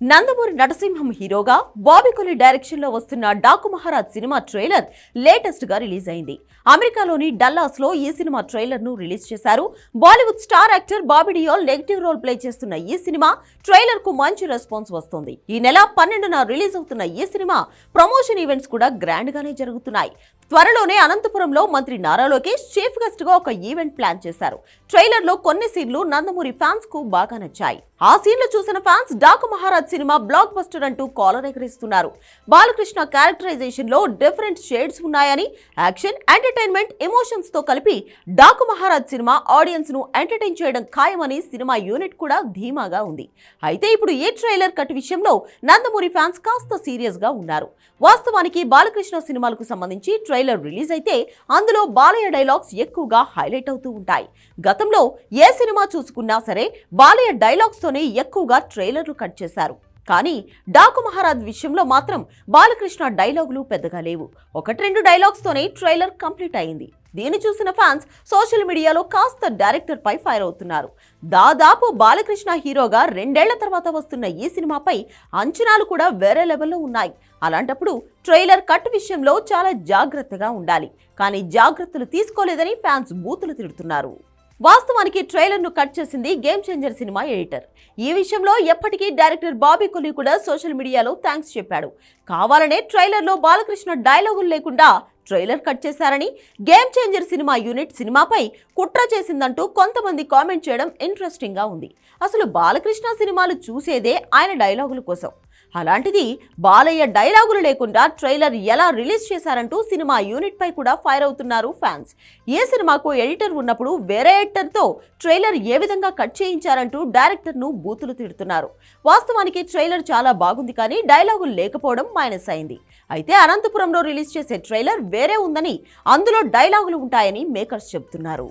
నందమూరి నరసింహం హీరోగా బాబికొలి డైరెక్షన్లో వస్తున్న డాకు మహారాజ్ సినిమా ట్రైలర్ లేటెస్ట్గా రిలీజ్ అయింది. అమెరికాలోని డల్లాస్లో ఈ సినిమా ట్రైలర్ను రిలీజ్ చేశారు. Bollywood star actor Bobby Deol negative role play చేస్తున్న ఈ సినిమా ట్రైలర్కు మంచి రెస్పాన్స్ వస్తుంది. ఈ నెల పన్నెండున రిలీజ్ అవుతున్న ఈ సినిమా ప్రమోషన్ ఈవెంట్స్ కూడా గ్రాండ్ గానే జరుగుతున్నాయి. త్వరలోనే అనంతపురంలో మంత్రి నారా లోకేష్ చీఫ్ గెస్ట్గా ఒక ఈవెంట్ ప్లాన్ చేశారు. ట్రైలర్లో కొన్ని సీన్లు నందమూరి ఫ్యాన్స్కు బాగా నచ్చాయి. ఆ సీన్లు చూసిన fans Daaku Maharaaj cinema blockbuster అంటూ కాలర్ ఎగరిస్తున్నారు. బాలకృష్ణ క్యారెక్టరైజేషన్లో డిఫరెంట్ షేడ్స్ ఉన్నాయని యాక్షన్ ఎంటర్టైన్మెంట్ ఎమోషన్స్తో కలిపి డాకు మహారాజ్ సినిమా ఆడియన్స్ను ఎంటర్టైన్ చేయడం ఖాయమని సినిమా యూనిట్ కూడా ధీమాగా ఉంది. అయితే ఇప్పుడు ఈ ట్రైలర్ కట్ విషయంలో నందమూరి ఫ్యాన్స్ కాస్త సీరియస్గా ఉన్నారు. వాస్తవానికి బాలకృష్ణ సినిమాలకు సంబంధించి ట్రైలర్ రిలీజ్ అయితే అందులో బాలయ్య డైలాగ్స్ ఎక్కువగా హైలైట్ అవుతూ ఉంటాయి. గతంలో ఏ సినిమా చూసుకున్నా సరే బాలయ్య డైలాగ్స్ తోనే ఎక్కువగా ట్రైలర్లు కట్ చేశారు. కానీ డాకు మహారాజ్ విషయంలో మాత్రం బాలకృష్ణ డైలాగులు పెద్దగా లేవు. ఒకటి రెండు డైలాగ్స్తోనే ట్రైలర్ కంప్లీట్ అయింది. దీన్ని చూసిన ఫ్యాన్స్ సోషల్ మీడియాలో కాస్త డైరెక్టర్ పై ఫైర్ అవుతున్నారు. దాదాపు బాలకృష్ణ హీరోగా రెండేళ్ళ తర్వాత వస్తున్న ఈ సినిమాపై అంచనాలు కూడా వేరే లెవెల్లో ఉన్నాయి. అలాంటప్పుడు ట్రైలర్ కట్ విషయంలో చాలా జాగ్రత్తగా ఉండాలి. కానీ జాగ్రత్తలు తీసుకోలేదని ఫ్యాన్స్ బూతులు తిడుతున్నారు. వాస్తవానికి ట్రైలర్ను కట్ చేసింది గేమ్ చేంజర్ సినిమా ఎడిటర్. ఈ విషయంలో ఎప్పటికీ డైరెక్టర్ బాబీ కొలి కూడా సోషల్ మీడియాలో థ్యాంక్స్ చెప్పాడు. కావాలనే ట్రైలర్లో బాలకృష్ణ డైలాగులు లేకుండా ట్రైలర్ కట్ చేశారని గేమ్ చేంజర్ సినిమా యూనిట్ సినిమాపై కుట్ర చేసిందంటూ కొంతమంది కామెంట్ చేయడం ఇంట్రెస్టింగ్గా ఉంది. అసలు బాలకృష్ణ సినిమాలు చూసేదే ఆయన డైలాగుల కోసం. అలాంటిది బాలయ్య డైలాగులు లేకుండా ట్రైలర్ ఎలా రిలీజ్ చేశారంటూ సినిమా యూనిట్ పై కూడా ఫైర్ అవుతున్నారు ఫ్యాన్స్. ఏ సినిమాకు ఎడిటర్ ఉన్నప్పుడు వేరే ఎడిటర్తో ట్రైలర్ ఏ విధంగా కట్ చేయించారంటూ డైరెక్టర్ను బూతులు తిడుతున్నారు. వాస్తవానికి ట్రైలర్ చాలా బాగుంది కానీ డైలాగులు లేకపోవడం మైనస్ అయింది. అయితే అనంతపురంలో రిలీజ్ చేసే ట్రైలర్ వేరే ఉందని అందులో డైలాగులు ఉంటాయని మేకర్స్ చెబుతున్నారు.